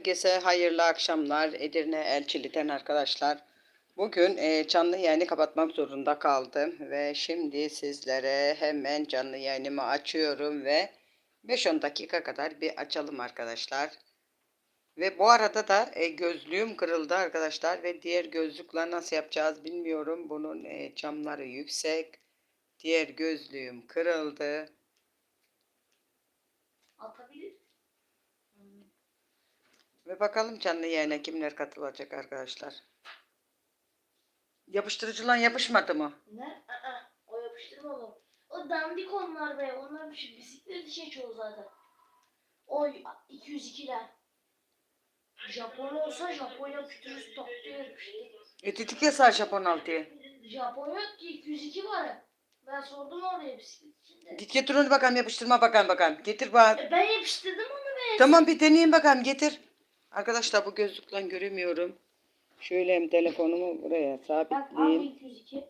Herkese hayırlı akşamlar Edirne Elçili'den arkadaşlar. Bugün e, canlı yayını kapatmak zorunda kaldım ve şimdi sizlere hemen canlı yayınımı açıyorum ve 5-10 dakika kadar bir açalım arkadaşlar. Ve bu arada da e, gözlüğüm kırıldı arkadaşlar ve diğer gözlükler nasıl yapacağız bilmiyorum. Bunun e, camları yüksek. Diğer gözlüğüm kırıldı. Atabilir. Ve bakalım canlı yayına kimler katılacak arkadaşlar. Yapıştırıcılan yapışmadı mı? Ne? Aa, o yapıştırmalı. O dandik onlar be. Onlar bir şey bisiklet işe çoğu zaten. O 202'ler. Japon olsa Japonya kütürüz taktiği yapıştı. E dedik ya sağ Japon altıya. Japon yok ki 202 var. Ben sordum oraya bisiklet içinde. Git getir onu bakalım yapıştırma bakalım bakalım. Getir bak. E, ben yapıştırdım onu be. Tamam bir deneyeyim bakalım getir. Arkadaşlar bu gözlükle göremiyorum. Şöyle hem telefonumu buraya sabitleyeyim. 202.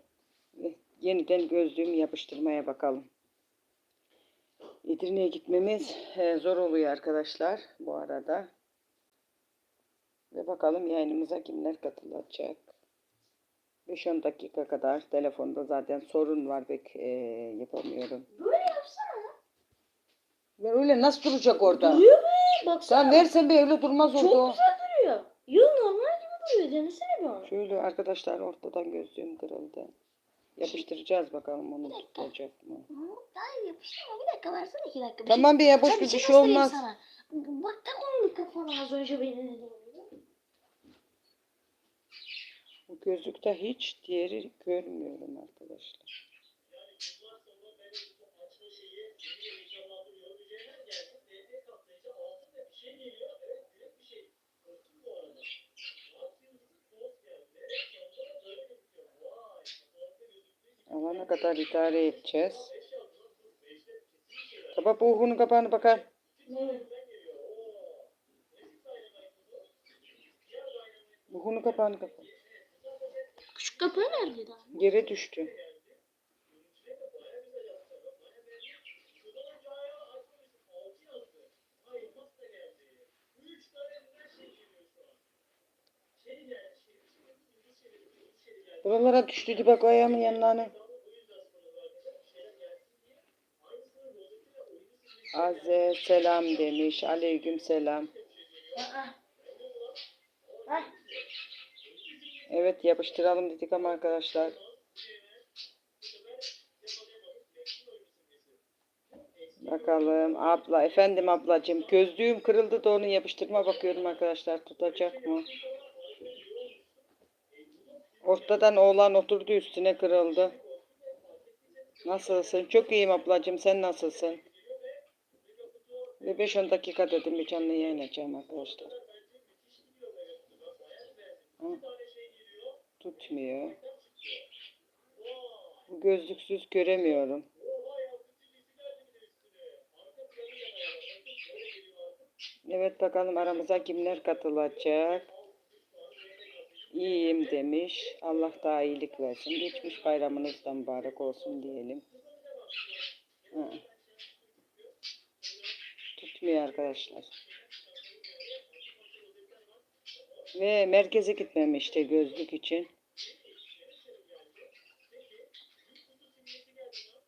Ve Yeniden gözlüğümü yapıştırmaya bakalım. Edirne'ye gitmemiz e, zor oluyor arkadaşlar bu arada. Ve bakalım yayınımıza kimler katılacak. 5-10 dakika kadar telefonda zaten sorun var pek e, yapamıyorum. Böyle yapsana. Ve öyle nasıl duracak orada? Duruyor be. Baksana. Sen versen bir öyle durmaz orada. Çok o. güzel duruyor. Yo normal gibi duruyor. Denesene bir onu. Şöyle arkadaşlar ortadan gözlüğüm kırıldı. Yapıştıracağız bakalım onu tutacak mı? Daha yapıştırma bir dakika versene iki dakika. Tamam bir ya boş Tabii bir şey şey olmaz. Sana. Bak tak onu mikrofona az önce beni dediğin gibi. Bu gözlükte hiç diğeri görmüyorum arkadaşlar. Alana kadar idare edeceğiz. Kapat bu uğrunu kapağını bakar. Ne? Buhunu kapağını kapat. Küçük kapağı nerede daha? Yere düştü. Buralara düştü bak ayağımın yanlarına. Aze selam demiş. Aleyküm selam. Evet yapıştıralım dedik ama arkadaşlar. Bakalım abla efendim ablacığım gözlüğüm kırıldı da onu yapıştırma bakıyorum arkadaşlar tutacak mı? Ortadan oğlan oturdu üstüne kırıldı. Nasılsın? Çok iyiyim ablacığım sen nasılsın? Ve 5-10 dakika dedim bir canlı yayın açacağım arkadaşlar. Hı. Tutmuyor. Gözlüksüz göremiyorum. Evet bakalım aramıza kimler katılacak. İyiyim demiş. Allah daha iyilik versin. Geçmiş bayramınız da mübarek olsun diyelim. Hı. Tutmuyor arkadaşlar. Ve merkeze gitmem işte gözlük için.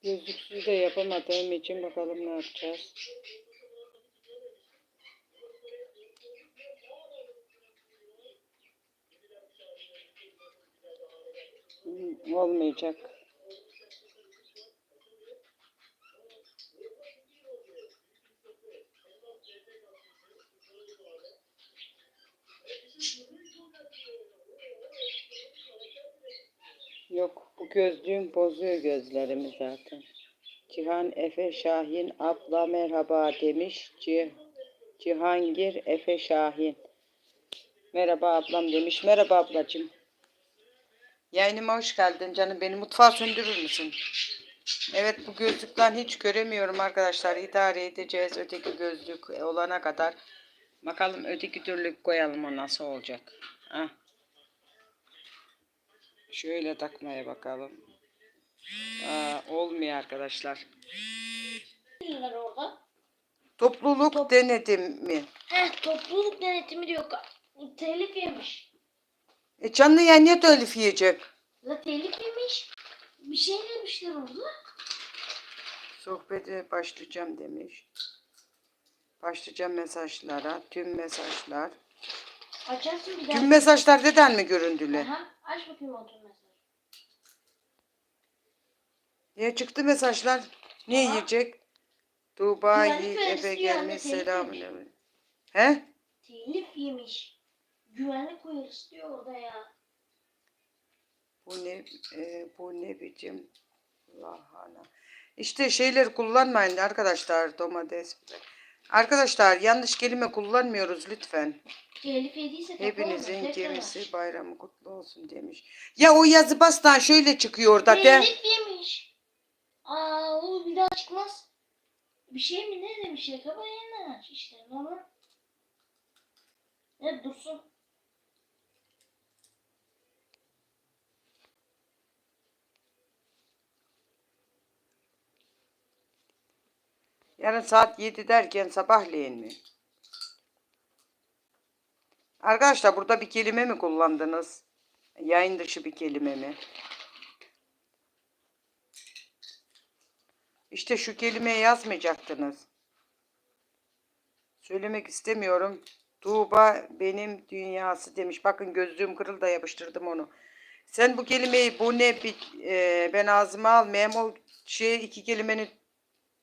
Gözlüksüz de yapamadığım için bakalım ne yapacağız. Olmayacak. Yok bu gözlüğüm bozuyor gözlerimi zaten. Cihan Efe Şahin abla merhaba demiş. Cih- Cihangir Efe Şahin. Merhaba ablam demiş. Merhaba ablacığım. Yayınıma hoş geldin canım. Beni mutfağa söndürür müsün? Evet bu gözlükten hiç göremiyorum arkadaşlar. İdare edeceğiz öteki gözlük olana kadar. Bakalım öteki türlü koyalım o nasıl olacak. Hah. Şöyle takmaya bakalım. Aa, olmuyor arkadaşlar. Neler orada? Topluluk Top- denetimi. Heh topluluk denetimi diyor. Telif yemiş. E canlı yayın niye telif yiyecek? La telif yemiş. Bir şey demişler orada. Sohbete başlayacağım demiş. Başlayacağım mesajlara. Tüm mesajlar. Açarsın bir daha. Tüm mesajlar neden mi göründüler? Aha, aç bakayım o tüm mesajı. Niye çıktı mesajlar? Niye Aha. yiyecek? Tuğba Güvenlik Yiğit görevlisi gelmiş telif selamın yemiş. He? Telif yemiş. Güvenlik uyarısı diyor orada ya. Bu ne e, bu ne biçim lahana. İşte şeyler kullanmayın arkadaşlar domates. biber. Arkadaşlar yanlış kelime kullanmıyoruz lütfen. Telif yediyse kapalı Hepinizin gemisi bayramı kutlu olsun demiş. Ya o yazı bastan şöyle çıkıyor da de. Telif yemiş. Aa o bir daha çıkmaz. Bir şey mi ne demiş ya? Kaba aç işte. Normal. Evet dursun. Yarın saat 7 derken sabahleyin mi? Arkadaşlar burada bir kelime mi kullandınız? Yayın dışı bir kelime mi? İşte şu kelimeyi yazmayacaktınız. Söylemek istemiyorum. Tuğba benim dünyası demiş. Bakın gözlüğüm kırıldı da yapıştırdım onu. Sen bu kelimeyi bu ne bir- e, ben ağzıma almayayım o şey iki kelimeni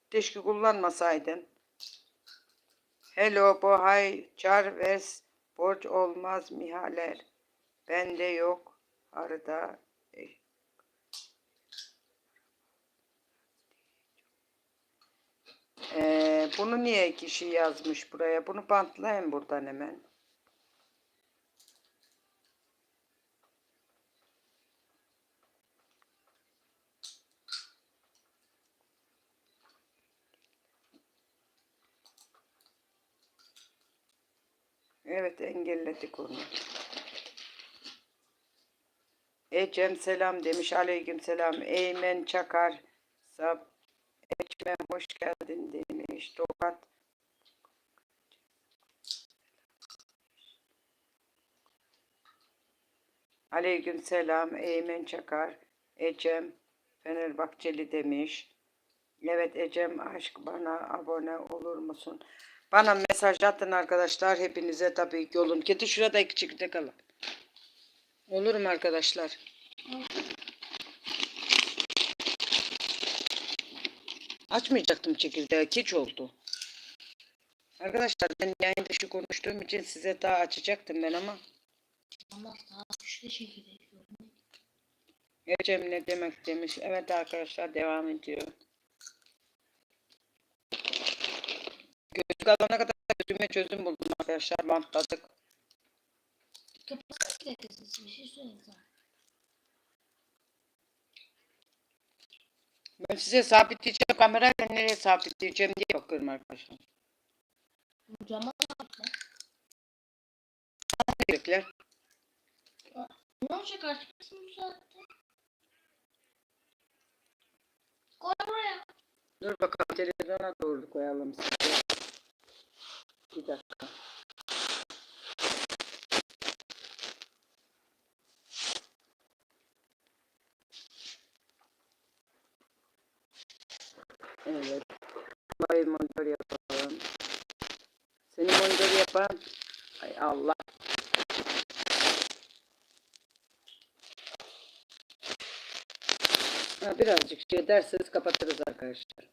keşke kullanmasaydın. Hello bu hay Charves borç olmaz mihaler. Bende yok arada. e, Ee, bunu niye kişi yazmış buraya? Bunu bantlayın buradan hemen. Evet engelledik onu. Ecem selam demiş. Aleyküm selam. Eymen Çakar. Sab Ecem hoş geldin demiş. Tokat. Aleyküm selam. Eymen Çakar. Ecem Fenerbahçeli demiş. Evet Ecem aşk bana abone olur musun? Bana mesaj atın arkadaşlar. Hepinize tabii ki olun. Kedi şurada iki çekirdek alın. Olur mu arkadaşlar? Açmayacaktım çekirdeği. Geç oldu. Arkadaşlar ben yayın dışı konuştuğum için size daha açacaktım ben ama. Ama daha güçlü şekilde. Ecem ne demek demiş. Evet arkadaşlar devam ediyor. Gözlük alana kadar gözüme çözüm buldum arkadaşlar. Bantladık. Kapat bir dakika siz bir şey söyleyeyim sana. Ben size sabitleyeceğim kamerayla nereye sabitleyeceğim diye bakıyorum arkadaşlar. Bu cama. Gerekler. Ne olacak artık bu saatte? Koy buraya. Dur bakalım televizyona doğru koyalım size. Bir dakika. Evet. Bay monitör yapalım. Seni monitör yapan. Ay Allah. Ha, birazcık şey derseniz kapatırız arkadaşlar.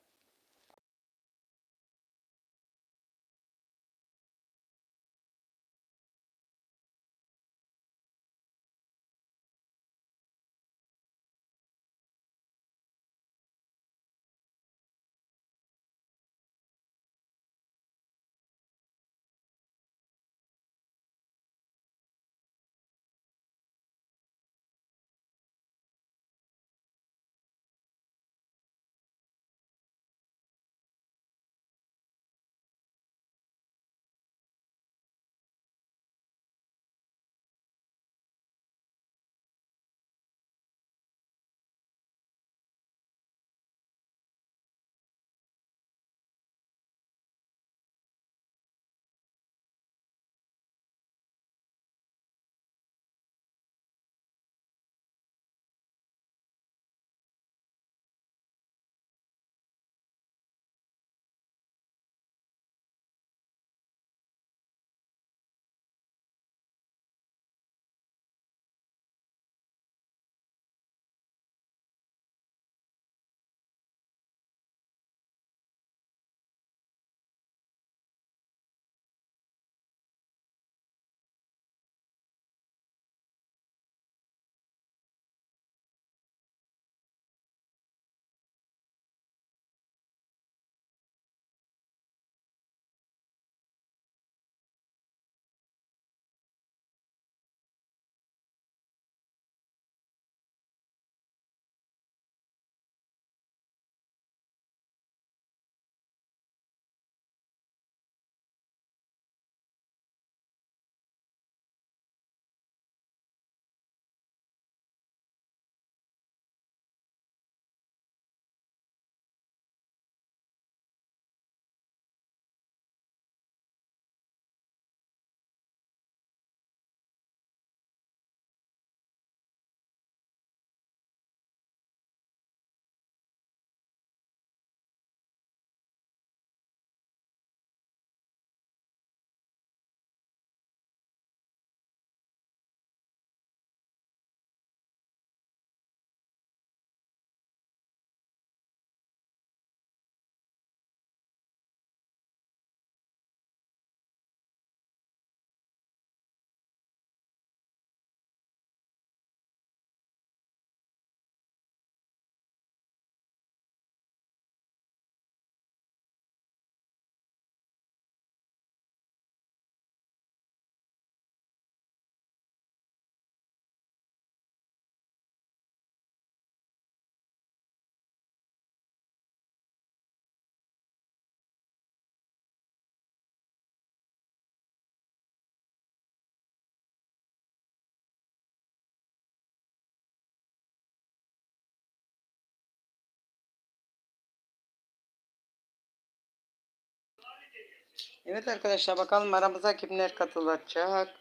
Evet arkadaşlar bakalım aramıza kimler katılacak.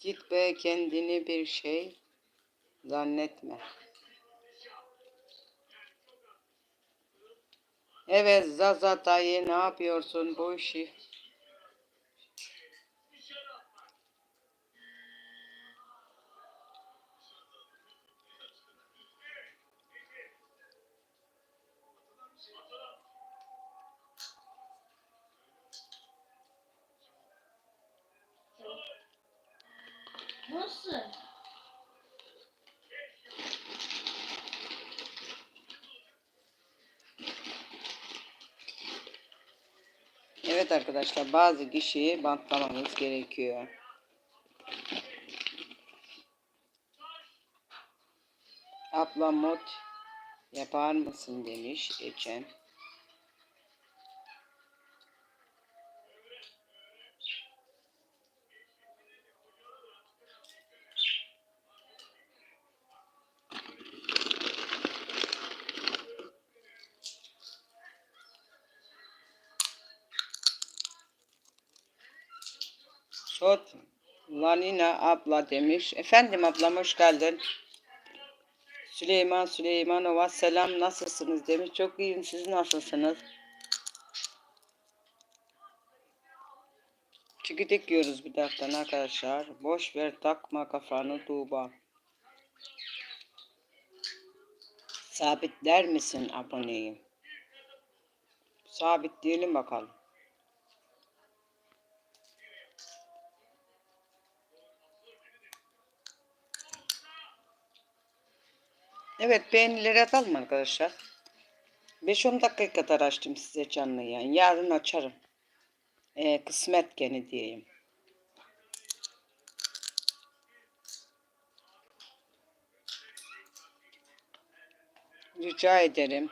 Git be kendini bir şey zannetme. Evet Zaza dayı ne yapıyorsun bu işi? Nasıl? Evet arkadaşlar bazı kişiyi bantlamamız gerekiyor. Abla mod yapar mısın demiş Ecem. Lanina abla demiş. Efendim ablam hoş geldin. Süleyman Süleymanova selam nasılsınız demiş. Çok iyiyim siz nasılsınız? Çikidik yiyoruz bir dakika arkadaşlar. Boş ver takma kafanı Tuğba. Sabitler misin aboneyi? Sabitleyelim bakalım. Evet beğenileri atalım arkadaşlar. 5-10 dakika kadar açtım size canlı yayın. Yarın açarım. Ee, kısmet gene diyeyim. Rica ederim.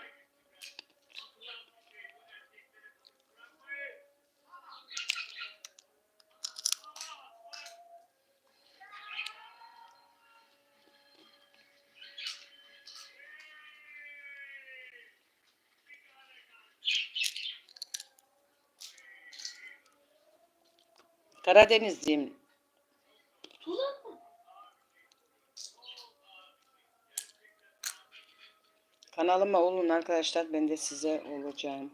Karadenizliyim. Tuzak mı? Kanalıma olun arkadaşlar. Ben de size olacağım.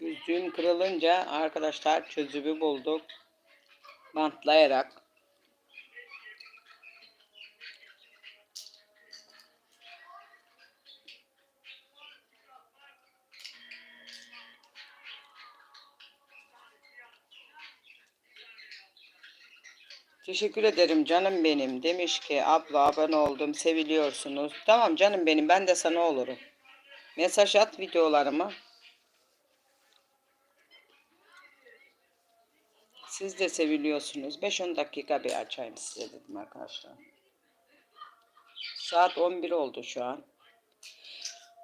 Yüzüğüm kırılınca arkadaşlar çözümü bulduk. Bantlayarak. Teşekkür ederim canım benim. Demiş ki abla abone oldum seviliyorsunuz. Tamam canım benim ben de sana olurum. Mesaj at videolarıma. Siz de seviliyorsunuz. 5-10 dakika bir açayım size dedim arkadaşlar. Saat 11 oldu şu an.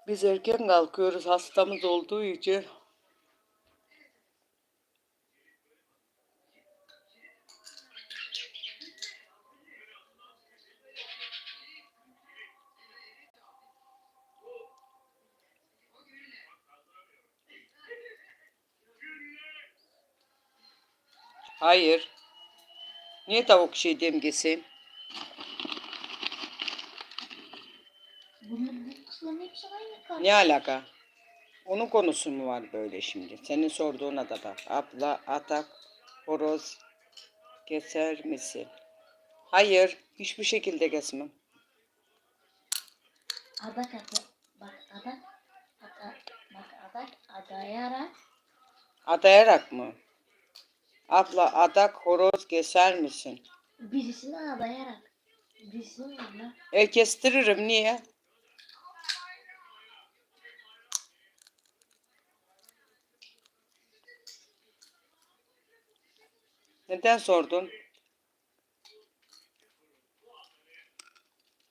Biz erken kalkıyoruz hastamız olduğu için. Hayır. Niye tavuk şey demgesi? Ne alaka? Onun konusu mu var böyle şimdi? Senin sorduğuna da bak. Abla, atak, horoz keser misin? Hayır. Hiçbir şekilde kesmem. Adak adak. Bak adak. Adak. Bak adak. Adayarak. Adayarak mı? Abla, adak, horoz keser misin? Birisini adayarak. Birisini yanına. E kestiririm. Niye? Neden sordun?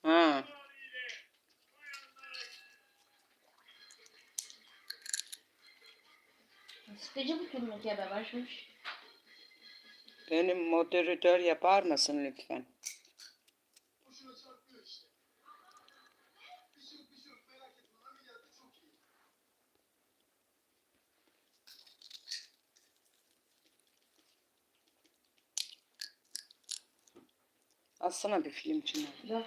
Ha. Sıkıcı bir turnuvaya başlamış. Benim moderatör yapar mısın lütfen? Alsana bir film için. Ya.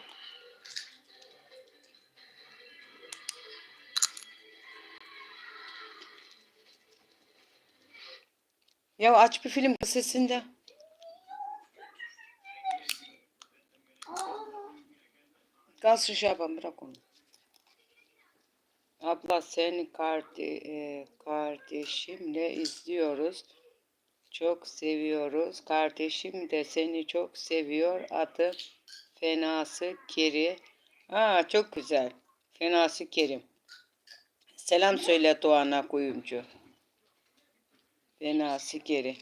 Ya aç bir film sesinde. Şişe yapan bırak onu. Abla seni kardi, e, kardeşimle izliyoruz. Çok seviyoruz. Kardeşim de seni çok seviyor. Adı Fenası Keri. Aa çok güzel. Fenası Kerim. Selam söyle Doğan'a kuyumcu. Fenası Keri.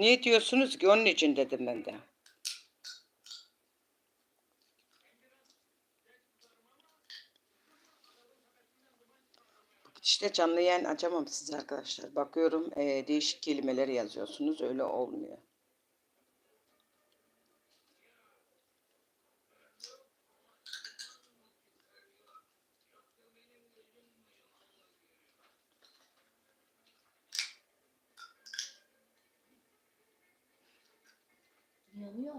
Ne diyorsunuz ki onun için dedim ben de. İşte canlı yayın açamam size arkadaşlar. Bakıyorum eee, değişik kelimeler yazıyorsunuz. Öyle olmuyor. Yanıyor.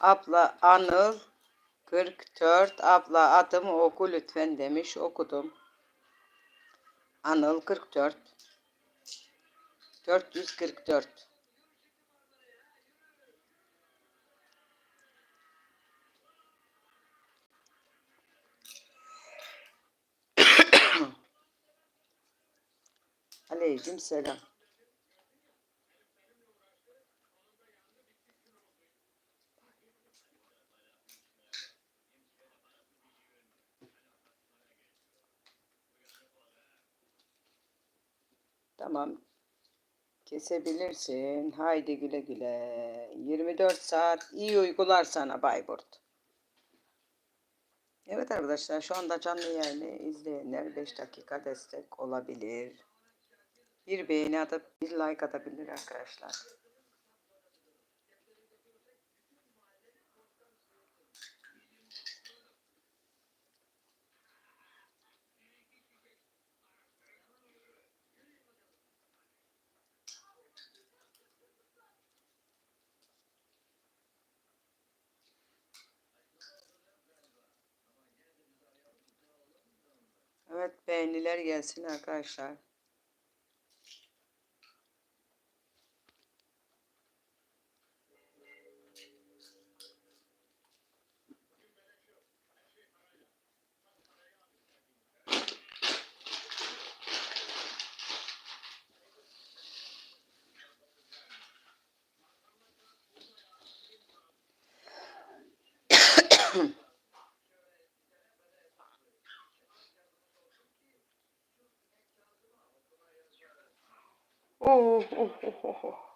Abla Anıl 44. Abla adımı oku lütfen demiş. Okudum. Anıl 44. 444. Aleyküm selam. Tamam. Kesebilirsin. Haydi güle güle. 24 saat iyi uygular sana Bayburt. Evet arkadaşlar şu anda canlı yayını izleyenler 5 dakika destek olabilir. Bir beğeni atıp bir like atabilir arkadaşlar. Evet beğeniler gelsin arkadaşlar. Oh, oh, oh, oh,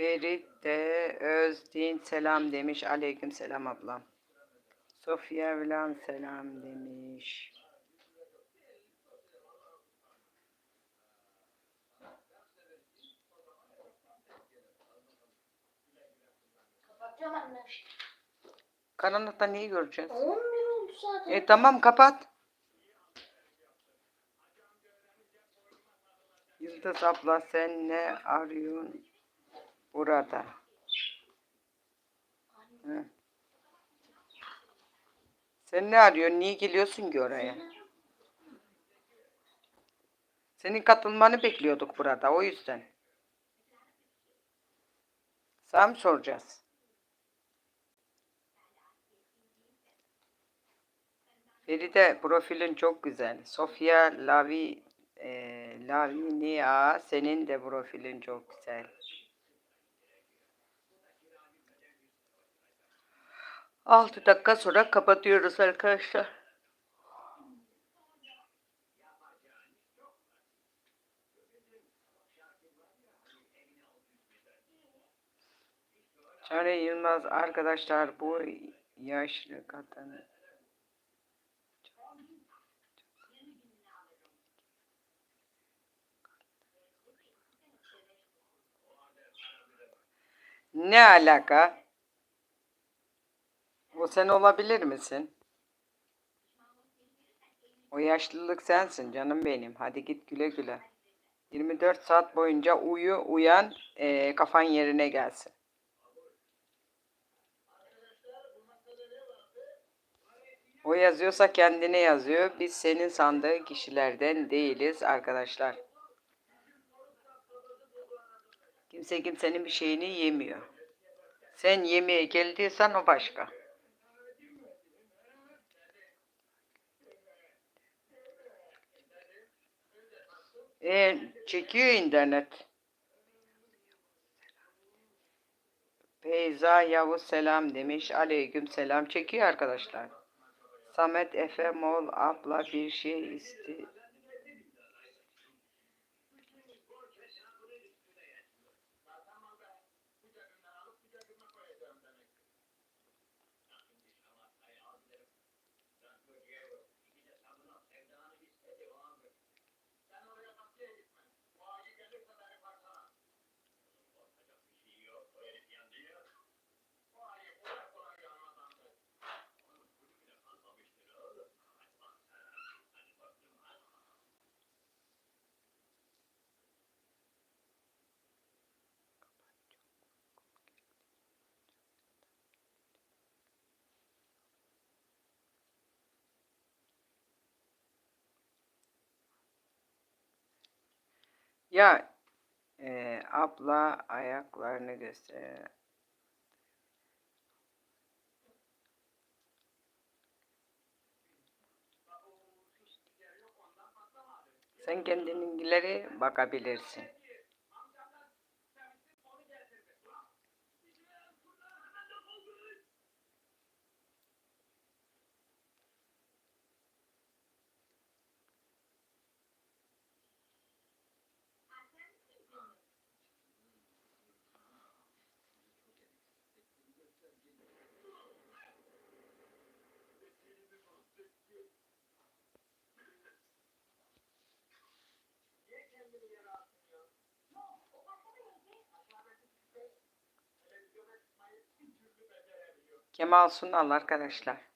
oh. Ferit de Özdin selam demiş. Aleyküm selam ablam. Sofya Evlan selam demiş. Karanlıkta neyi göreceğiz? 11 oldu zaten. E tamam kapat. Yıldız abla sen ne arıyorsun burada? Hı. Sen ne arıyorsun? Niye geliyorsun ki oraya? Senin katılmanı bekliyorduk burada o yüzden. Sana mı soracağız? Feride profilin çok güzel. Sofia Lavi e, Lavinia senin de profilin çok güzel. Altı dakika sonra kapatıyoruz arkadaşlar. Çare Yılmaz arkadaşlar bu yaşlı kadın Ne alaka? O sen olabilir misin? O yaşlılık sensin canım benim. Hadi git güle güle. 24 saat boyunca uyu, uyan, eee, kafan yerine gelsin. O yazıyorsa kendine yazıyor. Biz senin sandığı kişilerden değiliz arkadaşlar. Kimse kimsenin bir şeyini yemiyor. Sen yemeğe geldiysen o başka. E, çekiyor internet. Beyza Yavuz selam demiş. Aleyküm selam. Çekiyor arkadaşlar. Samet Efe Mol abla bir şey isti. Ya e, abla ayaklarını göster. Sen kendinkileri bakabilirsin. Kemal Sunal arkadaşlar.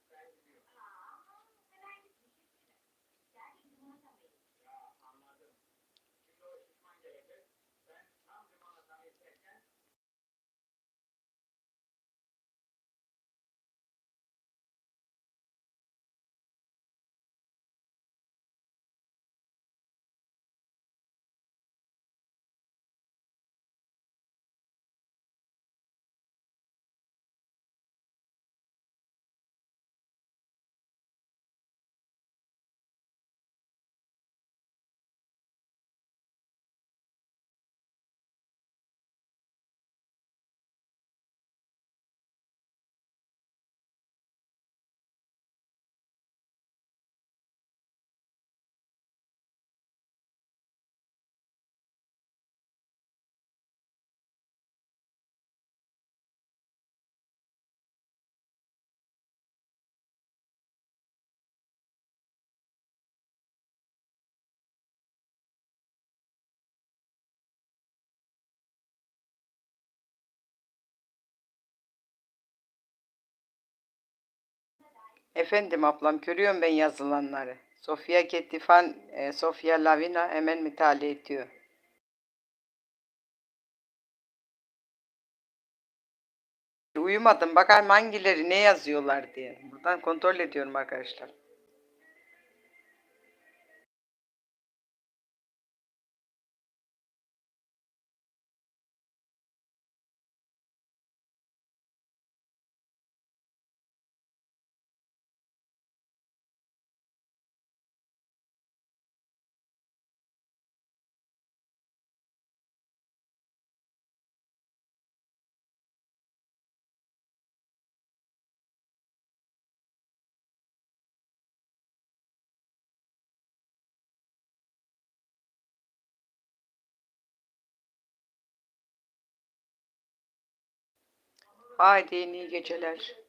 Efendim ablam görüyorum ben yazılanları. Sofia Ketifan, e, Sofia Lavina hemen mütalaa ediyor. Uyumadım. Bakalım hangileri ne yazıyorlar diye. Buradan kontrol ediyorum arkadaşlar. Haydi iyi geceler.